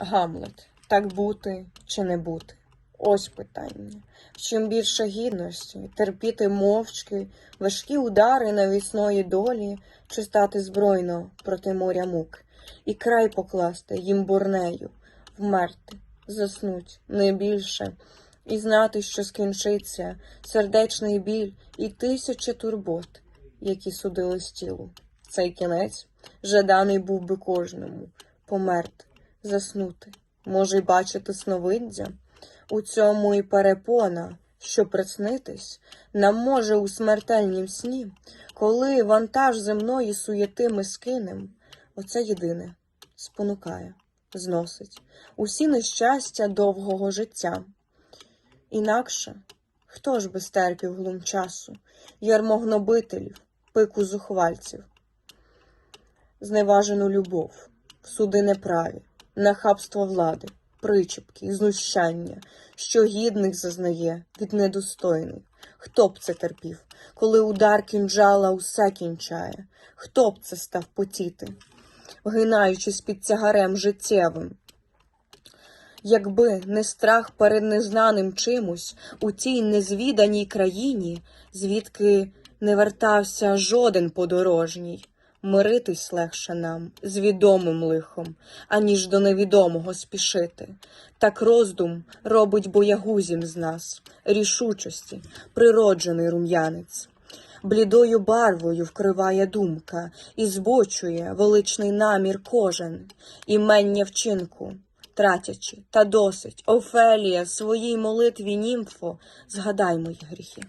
Гамлет, так бути чи не бути? Ось питання. Чим більше гідності, терпіти мовчки, важкі удари навісної долі, чи стати збройно проти моря мук, і край покласти їм бурнею, вмерти, заснуть не більше, і знати, що скінчиться сердечний біль і тисячі турбот, які судили з тілу. Цей кінець жаданий був би кожному померти, заснути, може й бачити сновиддя. У цьому і перепона, що приснитись, нам може у смертельнім сні, коли вантаж земної суєти ми скинем, оце єдине спонукає, зносить усі нещастя довгого життя. Інакше, хто ж би стерпів глум часу, ярмо гнобителів, пику зухвальців, зневажену любов, суди неправі, нахабство влади, причепки, знущання, що гідних зазнає від недостойних. Хто б це терпів, коли удар кінжала усе кінчає? Хто б це став потіти, вгинаючись під тягарем життєвим? Якби не страх перед незнаним чимось у тій незвіданій країні, звідки не вертався жоден подорожній, миритись легше нам з відомим лихом, аніж до невідомого спішити. Так роздум робить боягузім з нас, рішучості, природжений рум'янець. Блідою барвою вкриває думка і збочує величний намір кожен, імення вчинку, тратячи, та досить, Офелія, своїй молитві німфо, згадай мої гріхи.